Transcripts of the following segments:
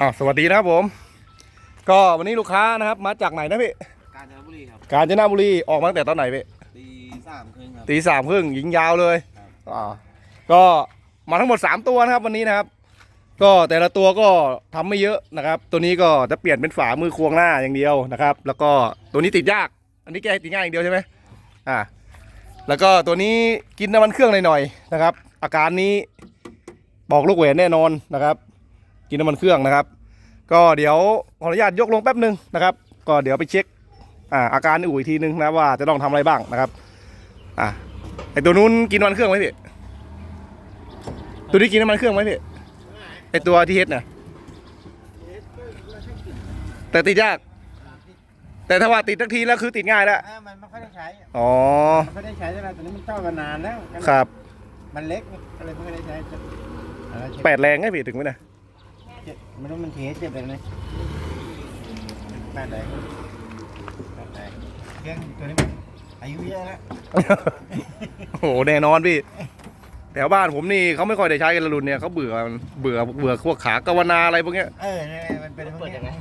อ่าสวัสดีนะครับผม ก็วันนี้ลูกค้านะครับ มาจากไหนนะพี่กาญจนบุรีครับกาญจนบุรีออกมาตั้งแต่ตอนไหนพี่ตีสามครึ่งครับ ตีสามครึ่งยิงยาวเลยครับอ่าก็มาทั้งหมด 3 ตัวนะครับ วันนี้นะครับ ก็แต่ละตัวก็ทำไม่เยอะนะครับ ตัวนี้ก็จะเปลี่ยนเป็นฝามือควงหน้าอย่างเดียวนะครับ แล้วก็ตัวนี้ติดยาก อันนี้แกติดง่ายอย่างเดียวใช่ไหมอ่าแล้วก็ตัวนี้กินน้ำมันเครื่องหน่อยๆนะครับ อาการนี้บอกลูกเหวนแน่นอนนะครับ กินน้ำมันเครื่องนะครับ ก็เดี๋ยวขออนุญาตยกลงแป๊บหนึ่งนะครับ ก็เดี๋ยวไปเช็คอ่าอาการอู่อีกทีนึงนะว่าจะต้องทำอะไรบ้างนะครับอ่าไอตัวนู้นกินน้ำมันเครื่องไหมพี่ตัวนี้กินน้ำมันเครื่องไหมพี่ไอตัวที่เฮ็ดน่ะแต่ติดยาก แต่ถ้าว่าติดทักทีแล้วคือติดง่ายแล้วอ่ามันไม่ค่อยได้ใช้อ๋อมันไม่ค่อยได้ใช้เท่าไหร่ตอนนี้มันเจ้ากันนานแล้วครับ มันเล็กก็เลยไม่ค่อยได้ใช้จะเอาละเช็คแปดแรงไงพี่ถึงไหมนะเจ็บ ไม่รู้มันเทเจ็บเลยนะแปดแรงแปดแรงเครื่องตัวนี้มันอายุเยอะแล้วโอ้โหแน่นอนพี่แถวบ้านผมนี่เขาไม่ค่อยได้ใช้กันละรุ่นเนี่ยเขาเบื่อมันเบื่อเบื่อพวกขากาวนาอะไรพวกเนี้ยเออเนี่ยมันเป็นพวกนี้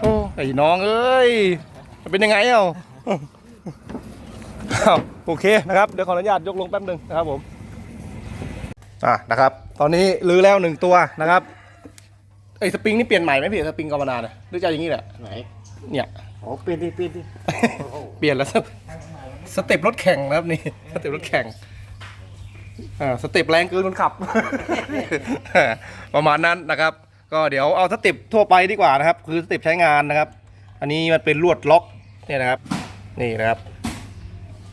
โอ้ไอ้น้องเอ้ยมันเป็นยังไงเอ้าอ้าวโอเคนะครับเดี๋ยวขออนุญาตยกลงแป๊บหนึ่งนะครับผม อะนะครับ ตอนนี้รื้อแล้วหนึ่งตัวนะครับไอ้สปริงนี่เปลี่ยนใหม่ไหมพี่สปริงกาวนาเนี่ยหรือจะเอาอย่างนี้แหละไหนเนี่ย โอ้เปลี่ยนดิเปลี่ยนดิโอ้โหเปลี่ยนแล้วสเตสเต็ปรถแข่งนะครับนี่สเต็ปรถแข่งอ่าสเต็ปแรงเกินคนขับ ประมาณนั้นนะครับ ก็เดี๋ยวเอาสเต็ปทั่วไปดีกว่านะครับ คือสเต็ปใช้งานนะครับ อันนี้มันเป็นลวดล็อกเนี่ยนะครับ นี่นะครับ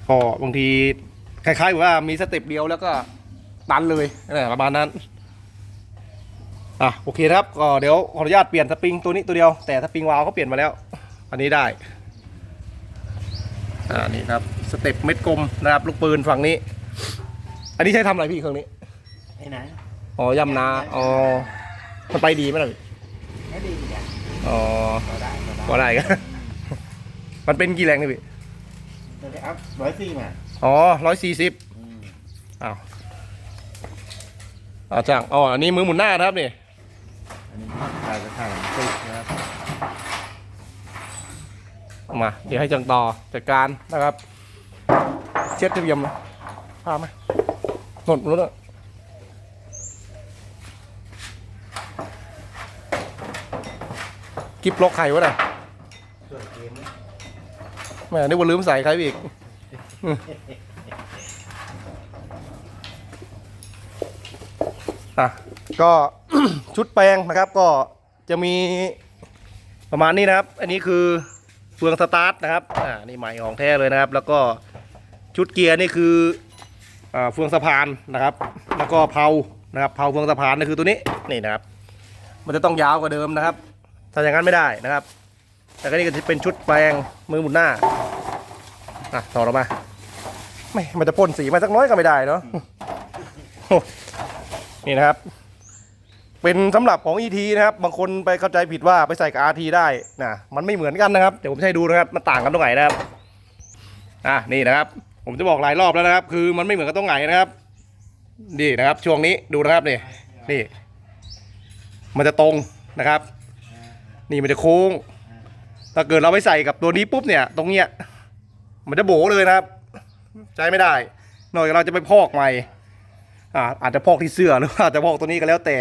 ก็บางทีคล้ายๆกับว่ามีสเต็ปเดียวแล้วก็ ตันเลยนะประมาณนั้นอะโอเคนะครับก็เดี๋ยวขออนุญาตเปลี่ยนสปริงตัวนี้ตัวเดียวแต่สปริงวาล์วเขาเปลี่ยนมาแล้ว อันนี้ได้อ่านี่ครับสเต็ปเม็ดกลมนะครับลูกปืนฝั่งนี้ อันนี้ใช้ทำอะไรพี่เครื่องนี้ไอ้ไหนอ๋อย่ำนาอ๋อมันไปดีไหมล่ะพี่ไม่ดีจ้ะอ๋อก็ได้ก็ได้ก็ได้กันมันเป็นกี่แรงนี่พี่ตัวนี้อัพร้อยสี่มาอ๋อร้อยสี่สิบอืมอ้าว อาจังอ๋ออันนี้มือหมุนหน้านะครับนี่อันนี้ถ่ายไปถ่ายติดนะครับเอามาเดี๋ยวให้จังต่อจัดการนะครับ เช็ดทะเบียมพามาหมดรถอะกิบล็อกไข่วะน่ะส่วนเกมนะแหม่นึกว่าลืมใส่ใครอีก อะก็ ชุดแปลงนะครับ ก็จะมีประมาณนี้นะครับ อันนี้คือเฟืองสตาร์ทนะครับอ่านี่ใหม่ของแท้เลยนะครับ แล้วก็ชุดเกียร์นี่คืออ่าเฟืองสะพานนะครับ แล้วก็เพานะครับเพาเฟืองสะพานนี่คือตัวนี้นี่นะครับ มันจะต้องยาวกว่าเดิมนะครับถ้าอย่างนั้นไม่ได้นะครับ แต่ก็นี่ก็จะเป็นชุดแปลงมือหมุนหน้าอะต่อออกมาไม่มันจะพ่นสีมาสักน้อยก็ไม่ได้เนาะ นี่นะครับ เป็นสำหรับของ ET นะครับบางคนไปเข้าใจผิดว่าไปใส่กับ RT ได้นะมันไม่เหมือนกันนะครับเดี๋ยวผมจะให้ดูนะครับมันต่างกันตรงไหนนะครับอะนี่นะครับ ผมจะบอกหลายรอบแล้วนะครับ คือมันไม่เหมือนกันตรงไหนนะครับนี่นะครับ ช่วงนี้ดูนะครับนี่นี่ มันจะตรงนะครับ นี่มันจะโค้ง ถ้าเกิดเราไปใส่กับตัวนี้ปุ๊บเนี่ย ตรงเนี้ยมันจะโบเลยนะครับ ใช้ไม่ได้ หน่อกจากเราจะไปพอกใหม่ อ่าอาจจะพอกที่เสื้อหรือว่าจจะพอกตัวนี้ก็แล้วแต่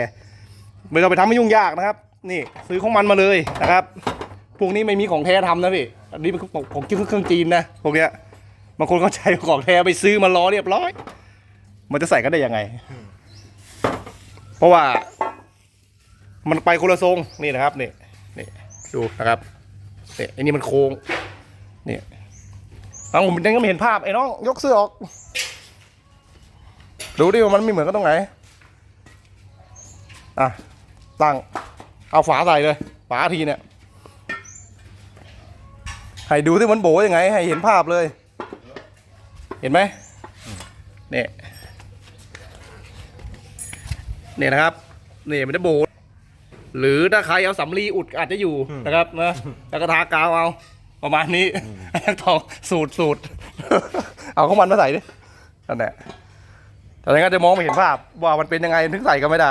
ไม่ต้องไปทำให้ยุ่งยากนะครับ นี่ซื้อของมันมาเลยนะครับ พวกนี้ไม่มีของแท้ทำนะพี่อันนี้เป็นของผมคิดว่าเครื่องจีนนะพวกเนี้ยบางคนเข้าใจของแท้ไปซื้อมาล้อเรียบร้อย มันจะใส่กันได้ยังไง เพราะว่า มันไปคนละทรงนี่นะครับนี่นี่ดูนะครับเนี่ยไอ้นี่มันโค้งเนี่ยเอาผมยังไม่เห็นภาพไอ้น้องยกเสื้อออก ดูดิว่ามันไม่เหมือนกันตรงไหน อะ ตั้ง เอาฝาใส่เลย ฝาทีเนี่ย ให้ดูที่มันโบยังไง ให้เห็นภาพเลย เห็นไหมเนี่ยเนี่ยนะครับนี่มันจะโบหรือถ้าใครเอาสำลีอุดอาจจะอยู่นะครับนะแล้วก็ทากาวเอาประมาณนี้ทองสูตรสูตร เอาของมันมาใส่ดินั่นแหละ แต่ยังไงจะมองไม่เห็นภาพว่ามันเป็นยังไงถึงใส่ก็ไม่ได้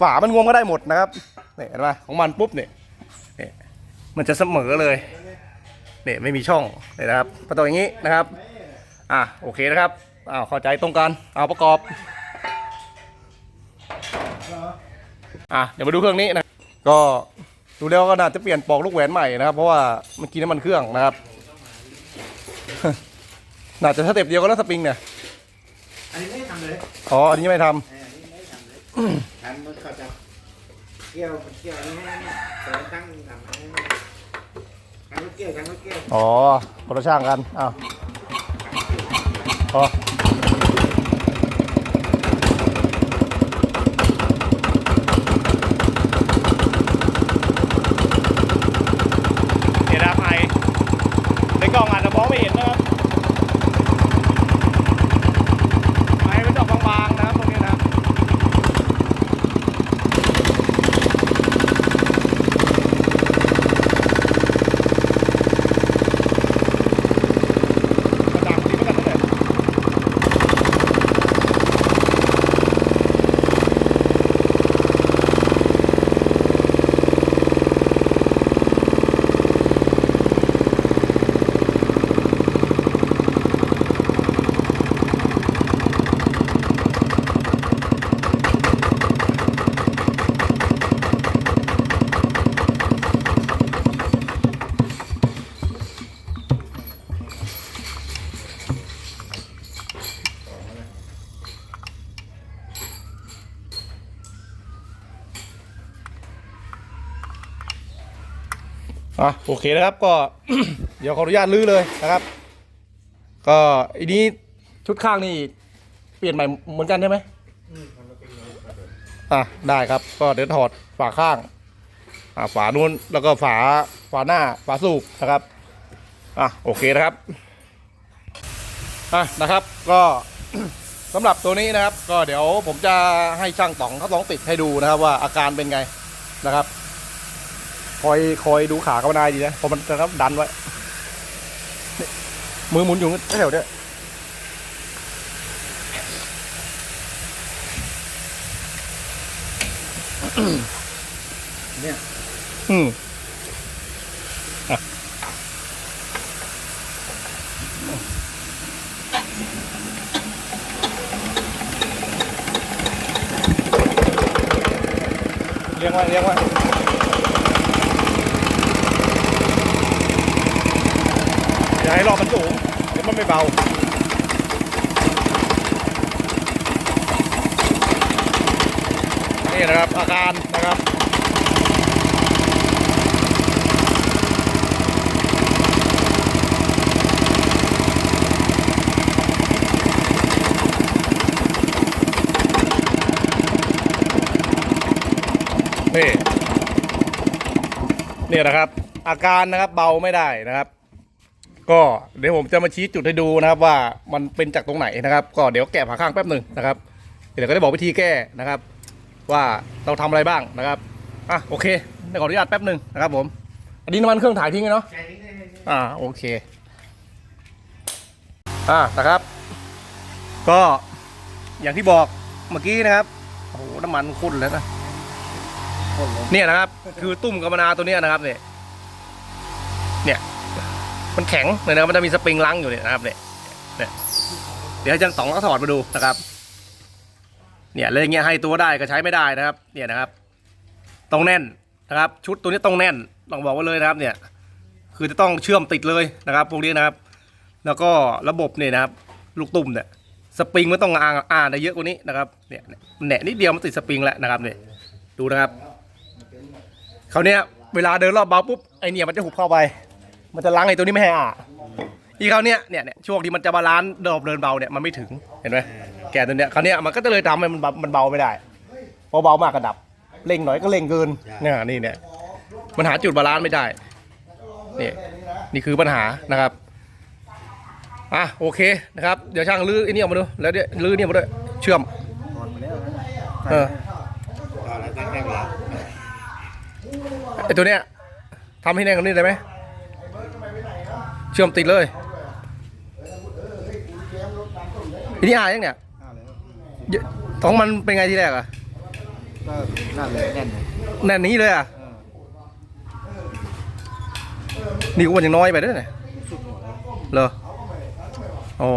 ฝามันงวมก็ได้หมดนะครับเนี่ยเห็นไหมของมันปุ๊บเนี่ยเนี่ยมันจะเสมอเลยเนี่ยไม่มีช่องเนี่ยนะครับประตูอย่างนี้นะครับอะโอเคนะครับอ้าวเข้าใจตรงกันเอาประกอบอะเดี๋ยวมาดูเครื่องนี้นะก็ดูแล้วก็น่าจะเปลี่ยนปลอกลูกแหวนใหม่นะครับเพราะว่าเมื่อกี้น้ำมันเครื่องนะครับน่าจะสเต็ปเดียวกันแล้วสปริงเนี่ย อันนี้ไม่ได้ทำเลยอ๋อ อันนี้ไม่ทำเอออันนี้ไม่ได้ทำเลยทำมันเขาจะเกี่ยวเกี่ยวอันนี้ให้เนี่ยแต่ตั้งทำให้เนี่ยทำลูกเกี่ยวทำลูกเกี่ยวอ๋อคนละช่างกันอ้าวพอเดี๋ยวนะครับไอในกล้องอาจจะมองไม่เห็นนะครับ ไอเป็นดอกบางๆนะครับตรงนี้นะครับ กระดังดีเหมือนกันนะเนี่ย อะโอเคนะครับก็ เดี๋ยวขออนุญาตลื้อเลยนะครับ ก็อันนี้ชุดข้างนี่เปลี่ยนใหม่เหมือนกันใช่ไหมอะได้ครับก็เดี๋ยวถอดฝาข้าง อ่าฝานู้นแล้วก็ฝาฝาหน้าฝาสูบนะครับอะโอเคนะครับอะนะครับก็สำหรับตัวนี้นะครับ ก็เดี๋ยวผมจะให้ช่างต๋องเขาลองติดให้ดูนะครับ ว่าอาการเป็นไงนะครับ คอยคอยดูขากรรมนายดีนะเพราะมันจะดันไว้นี่มือหมุนอยู่แถวเนี้ยเนี่ย อืมอะเรียงไว้เรียงไว้อย่า ให้รอบมันสูงเดี๋ยวมันไม่เบานี่นะครับอาการนะครับนี่นี่นะครับ อาการนะครับเบาไม่ได้นะครับ ก็เดี๋ยวผมจะมาชี้จุดให้ดูนะครับว่ามันเป็นจากตรงไหนนะครับ ก็เดี๋ยวแกะผ่าข้างแป๊บหนึ่งนะครับ เดี๋ยวก็ได้บอกวิธีแก้นะครับ ว่าเราทำอะไรบ้างนะครับอะโอเคเดี๋ยวขออนุญาตแป๊บหนึ่งนะครับ ผม อันนี้น้ำมันเครื่องถ่ายทิ้งไงเนาะใช้นี่ได้เลยอ่าโอเคอ่านะครับ ก็อย่างที่บอกเมื่อกี้นะครับโอ้โหน้ำมันข้นแล้วนะคนเลยเนี่ยนะครับ คือตุ้มกำมะนาตัวเนี้ยนะครับเนี่ยเนี่ย มันแข็งเลยนะครับมันจะมีสปริงลังอยู่เนี่ยนะครับเนี่ยเนี่ยเดี๋ยวให้จังต๋องก็ถอดมาดูนะครับ เนี่ยเลยเงี้ยให้ตัวได้ก็ใช้ไม่ได้นะครับ เนี่ยนะครับต้องแน่นนะครับ ชุดตัวนี้ต้องแน่นต้องบอกไว่าเลยนะครับ เนี่ย คือจะต้องเชื่อมติดเลยนะครับ พวกนี้นะครับ แล้วก็ระบบเนี่ยนะครับ ลูกตุ่มเนี่ยสปริงมันต้องอ่านอ่านได้เยอะกว่านี้นะครับ เนี่ยแหนะนิดเดียวมันติดสปริงแล้วนะครับเนี่ยดูนะครับเขาเนี้ยเวลาเดินรอบเบาปุ๊บไอเนี่ยมันจะหุบเข้าไป มันจะล้างไอตัวนี้ไม่ให้อ่าอีเขาวเนี้ยเนี่ยเนี่ยช่วงที่มันจะบาลานซ์เดินเดินเบาเนี่ยมันไม่ถึงเห็นไหมแกตัวเนี้ยเขาวเนี้ยมันก็จะเลยทำให้มันเบามันเบาไม่ได้พอเบามากก็ดับเร่งหน่อยก็เร่งเกินเนี่ยนี่เนี่ยมันหาจุดบาลานซ์ไม่ได้นี่นี่คือปัญหานะครับอะโอเคนะครับเดี๋ยวช่างลื้อไอ้นี่ออกมาดูแล้วเดี๋ยวลื้อเนี่ยมาด้วยเชื่อมถอนไปแล้วนะเออถอนแล้วตั้งแต่เวลาไอ้ตัวเนี้ยทำให้แน่นกว่านี้ได้ไหม เชื่อมติดเลยทีนี้อ่านยังเนี่ยเอาแล้วเยอะของมันเป็นไงทีแรกอะก็นั่นเลยแน่นเลยแน่นนี้เลยอะเออนี่อ้วนยังน้อยไปด้วยเนี่ยสุดหัวแล้วเหรออ๋อ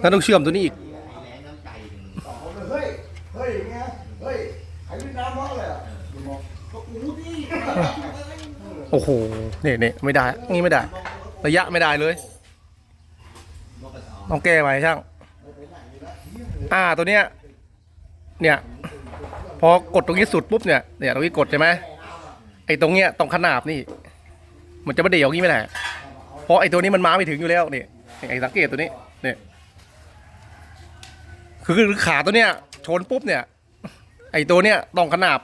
แล้วต้องเชื่อมตัวนี้อีก เฮ้ยเฮ้ยไงเฮ้ยไอ้พี่น้ำเพราะอะไรอะก็กูดิ โอ้โหเนี่ยเนี่ยไม่ได้งี้ไม่ได้ ระยะไม่ได้เลยต้องแก้ใหมช่าง อ่าตัวเนี้ย เนี่ย พอกดตรงนี้สุดปุ๊บเนี่ย เนี่ยตรงนี้กดใช่ไหมไอ้ตรงเนี้ยตรงขนาบนี่ มันจะไม่เดี่ยวงี้ไม่ได้เพราะไอ้ตัวนี้มันมาไม่ถึงอยู่แล้วนี่ไอ้สังเกตตัวนี้ เนี่ยคือคือขาตัวเนี้ยชนปุ๊บเนี่ย ไอ้ตัวเนี้ยต้องขนาบ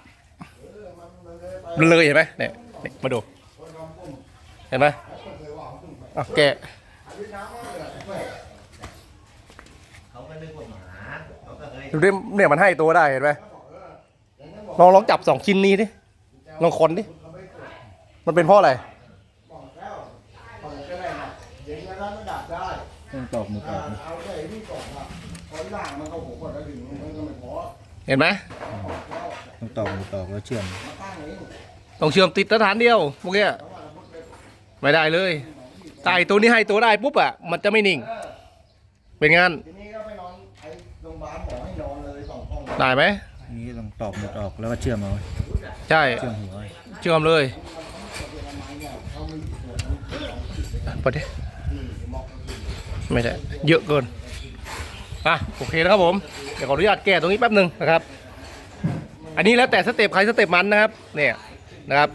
เลยเห็นไหมเนี่ย นี่มาดู เห็นไหมอะแกะเขาก็นึกว่าหมาเขาก็เฮ้ยดูดิเนี่ยมันให้ตัวได้เห็นไหมลองลองจับสองชิ้นนี้ดิ ลองคนดิ มันเป็นเพราะอะไรเปิดก็ได้นะเดี๋ยวงั้นมันดับได้ต้องตอกมือตอกเอาไอ้ที่สองอะพอล่างมันเข้าหัวก่อนแล้วถึงมันก็ไม่พอเห็นไหมต้องตอกมือตอกแล้วเชื่อมมา ตั้งเองต้องเชื่อมติดสถานเดียวเมื่อกี้ไม่ได้เลยแต่ไอ้ตัวนี้ให้ตัวได้ปุ๊บอะมันจะไม่นิ่ง เป็นงานทีนี้ก็ไปนอนไอ้โรงพยาบาลหมอให้นอนเลยสองห้องได้ไหมนี่ต้องตอกมือตอกแล้วก็เชื่อมเอาใช่เชื่อมหัวเชื่อมเลยปดิไม่ได้เยอะเกินอะโอเคนะครับผมเดี๋ยวขออนุญาตแก้ตรงนี้แป๊บหนึ่งนะครับ อันนี้แล้วแต่สเต็ปใครสเต็ปมันนะครับเนี่ย นะครับ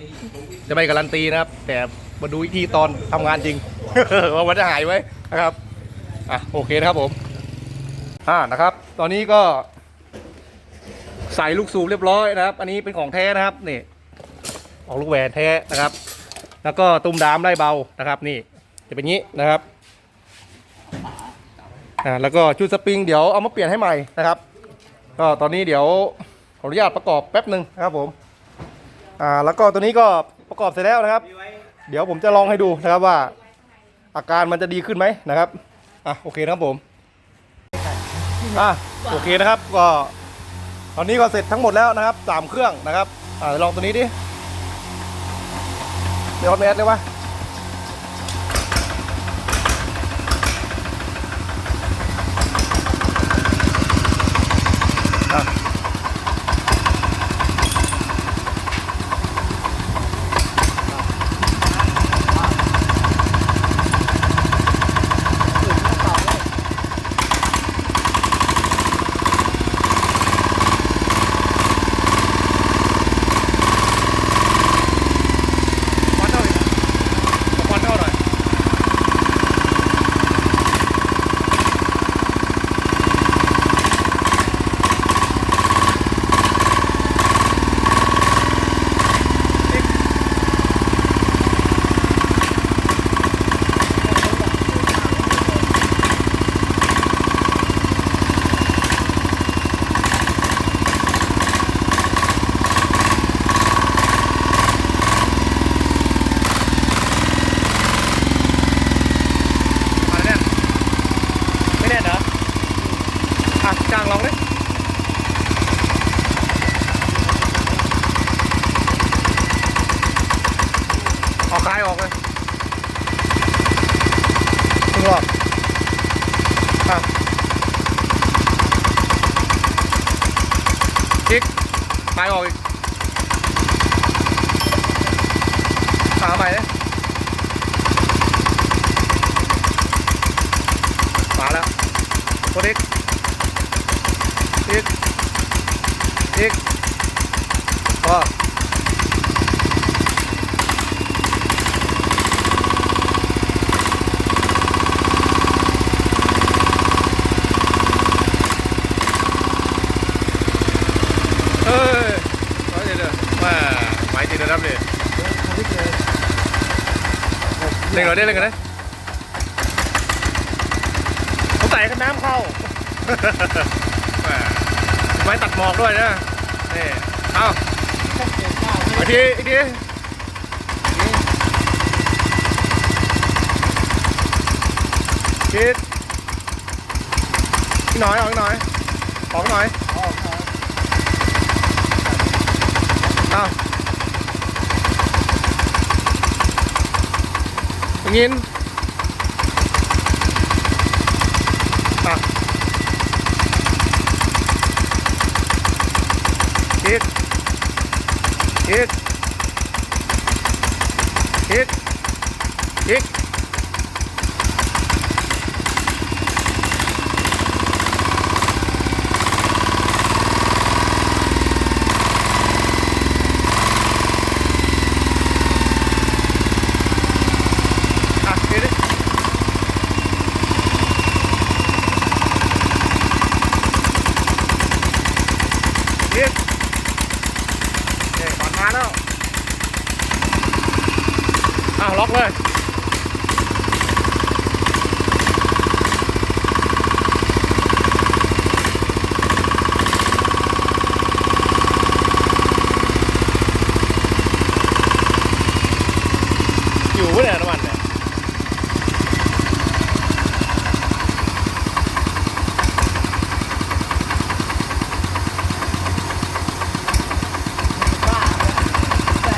จะไม่การันตีนะครับ แต่มาดูอีกทีตอนทำงานจริงว่ามันจะหายไว้นะครับอะโอเคนะครับผมอ่านะครับ ตอนนี้ก็ ใส่ลูกสูบเรียบร้อยนะครับ อันนี้เป็นของแท้นะครับนี่ออกลูกแหวนแท้นะครับ แล้วก็ตุ้มดามได้เบานะครับ นี่จะเป็นงี้นะครับอ่าแล้วก็ชุดสปริงเดี๋ยวเอามาเปลี่ยนให้ใหม่นะครับ ก็ตอนนี้เดี๋ยวขออนุญาตประกอบแป๊บหนึ่งนะครับผม อ่าแล้วก็ตัวนี้ก็ประกอบเสร็จแล้วนะครับ เดี๋ยวผมจะลองให้ดูนะครับว่า อาการมันจะดีขึ้นไหมนะครับอะโอเคนะครับผมอะโอเคนะครับก็ตอนนี้ก็เสร็จทั้งหมดแล้วนะครับสามเครื่องนะครับอ่าลองตัวนี้ดิเดี๋ยวออดแมสเลยวะอะควันเท่าไหร่ควันเท่าหน่อยมาแน่นไม่แน่นเหรออะจางลองดิออกคลายออกเลยถึงรอบอะ พลิกคลายออกอีกขาใหม่เลยมาแล้วกดอีกอีกอีกพอเฮ้ยร้อยเดียวเดี๋ยวมาไม้ตีเดียวรับเลย เล่นก่อนได้เล่นก่อนได้ผมใส่กันน้ำเข้าแหมไม้ตัดหมอกด้วยนะนี่เอาอีกทีอีกทีคิดอีกหน่อยเอาอีกหน่อยออกหน่อยออกมาอ้ ย่างงี้อะอีกอีกอีกอีกอะเดี๋ยวดิอีกเอ้ยก่อนมาแล้วอ้าวล็อกเลย อยู่ปะเนี่ยน้ำมันเนี่ย บ้าแต่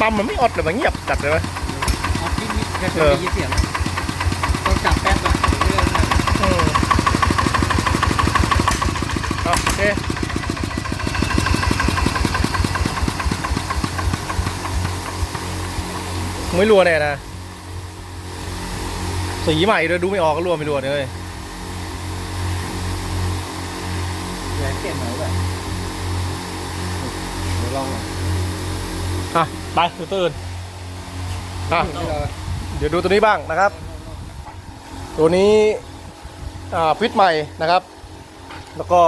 ปั๊ มมันไม่อดเลยมันเงียบจัดเลยเว้ยออกนิดนิดจะจะได้ยินเสียงต้องจับแป๊บอะเรื่องนั้นอืมเอาโอเคไม่รัวแน่นะสีใหม่ด้วยดูไม่ออกก็รัวไม่รัวเลยแหวนเปลี่ยนหน่อยแบบเดี๋ยวลองหน่อยอะ ไปดูตื่นอะเดี๋ยวดูตัวนี้บ้างนะครับ ตัวนี้ฟิตใหม่นะครับ แล้วก็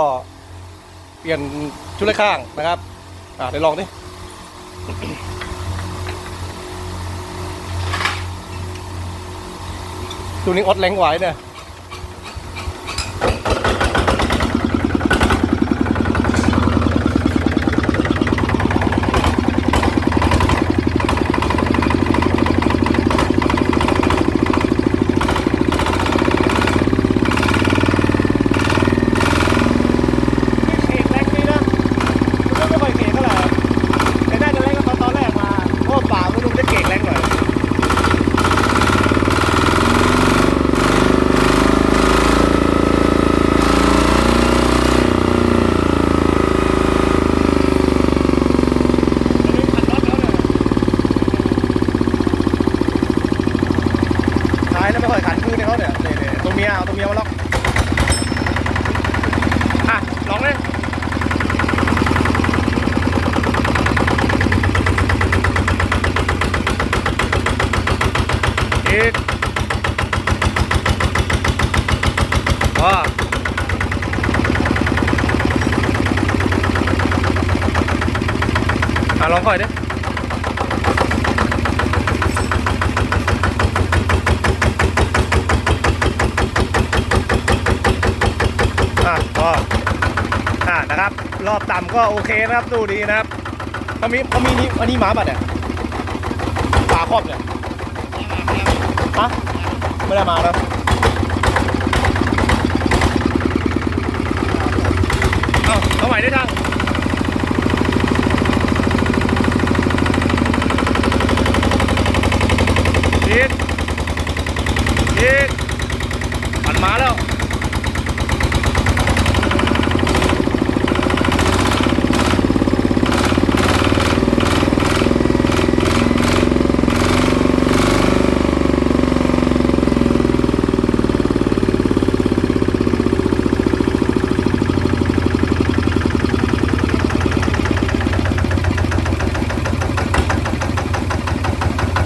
เปลี่ยนชุดไล่ข้างนะครับอ่าเดี๋ยวลองดิตัวนี้ออดแรงไหวเนี่ย เอกแรงดีนะมันก็ไม่ค่อยเก่งเท่าไหร่แต่น่าจะแรงกว่าตอนแรกมาเพราะว่าป่ามันดูจะเก่งแรงหน่อยอันนี้ขันน็อตแล้วเนี่ยท้ายแล้วไม่ค่อยขันคื นี่ตัวเมียเอาตัวเมียมาล็อกอะลองเลยอีกพออะลองค่อยดิอะพอ อ่า นะครับ รอบต่ำก็โอเคนะครับดูดีนะครับเขามีเขามีนี่อันนี้หมาบัดเนี่ยฝาครอบเนี่ยฮะไม่ได้มาแล้วเอาเอาใหม่ได้จังอีกอีกมันมาแล้ว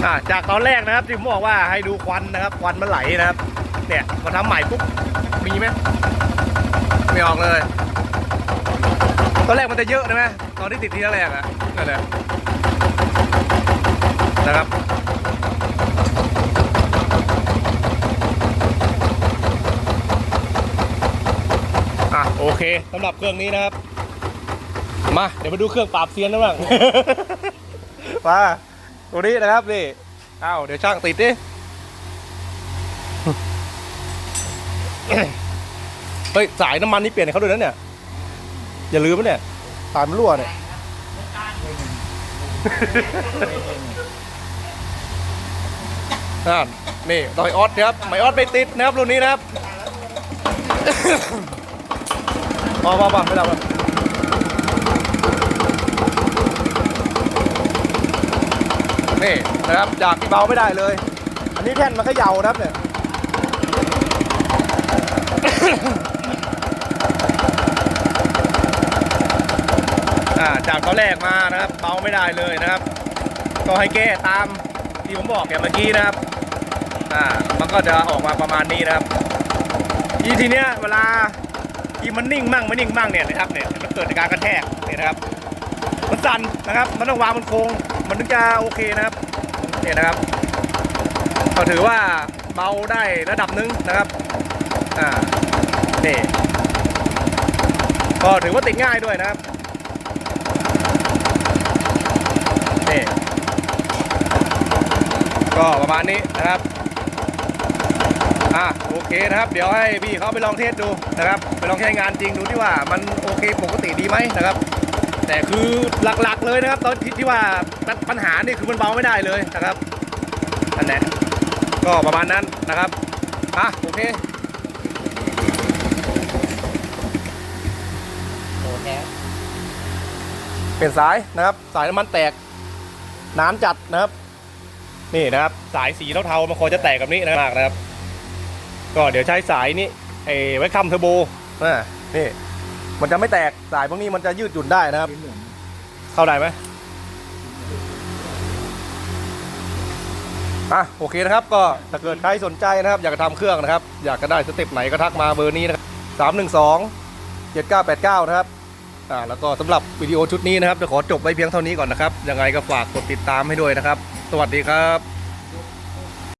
อ่า จากตอนแรกนะครับที่ผมบอกว่าให้ดูควันนะครับควันมันไหลนะครับ เนี่ยพอทำใหม่ปุ๊บมีไหมไม่ออกเลย ตอนแรกมันจะเยอะนะไหมตอนที่ติดทีแรกอะนั่นแหละนะครับโอเคสำหรับเครื่องนี้นะครับ มา เดี๋ยวมาดูเครื่องปราบเซียนนะบ้าง มา ตัวนี้นะครับนี่อ้าวเดี๋ยวช่างติดดิเฮ้ยสายน้ำมันนี่เปลี่ยนให้เขาด้วยนะเนี่ย อย่าลืมนะเนี่ยสายมันรั่วเนี่ยนั่นนี่ดอยออสนะครับไม่ออสไม่ติดนะครับรุ่นนี้นะครับพอพอพอไม่ต้องแล้ว นี่นะครับจากที่เบาไม่ได้เลย อันนี้แท่นมันเขย่านะครับเนี่ยอ่าจากตอนแรกมานะครับเบาไม่ได้เลยนะครับ ก็ให้แก้ตามที่ผมบอกแกเมื่อกี้นะครับอ่ามันก็จะออกมาประมาณนี้นะครับทีทีเนี้ยเวลาที่มันนิ่งมั่งไม่นิ่งมั่งเนี่ยนะครับเนี่ยมันเกิดจากการกระแทกเนี่ยนะครับมันสั่นนะครับ มันต้องวางมันโค้ง มันถึงจะโอเคนะครับเนี่ยนะครับ ก็ถือว่าเบาได้ระดับหนึงนะครับอ่านี่ก็ถือว่าติดง่ายด้วยนะครับนี่ก็ประมาณนี้นะครับอะโอเคนะครับ เดี๋ยวให้พี่เขาไปลองเทสดูนะครับ ไปลองใช้งานจริงดูที่ว่ามันโอเคปกติดีไหมนะครับ แต่คือหลักๆเลยนะครับ ตอนที่ที่ว่าปัญหานี่คือมันเบาไม่ได้เลยนะครับอันนี้ก็ประมาณนั้นนะครับอะโอเคโดนแล้วเปลี่ยนสายนะครับ สายน้ำมันแตกน้ำจัดนะครับ นี่นะครับ สายสีเทาๆมันคอจะแตกแบบนี้นะมากนะครับ ก็เดี๋ยวใช้สายนี้ไอ้ไว้คำเทอร์โบนะนี่ มันจะไม่แตกสายพวกนี้มันจะยืดหยุ่นได้นะครับ เข้าได้ไหมอะโอเคนะครับ ก็ถ้าเกิดใครสนใจนะครับ อยากจะทำเครื่องนะครับ อยากจะได้สเต็ปไหนก็ทักมาเบอร์นี้นะครับสามหนึ่งสองเจ็ดเก้าแปดเก้านะครับอ่าแล้วก็สำหรับวิดีโอชุดนี้นะครับจะขอจบไว้เพียงเท่านี้ก่อนนะครับยังไงก็ฝากกดติดตามให้ด้วยนะครับ สวัสดีครับ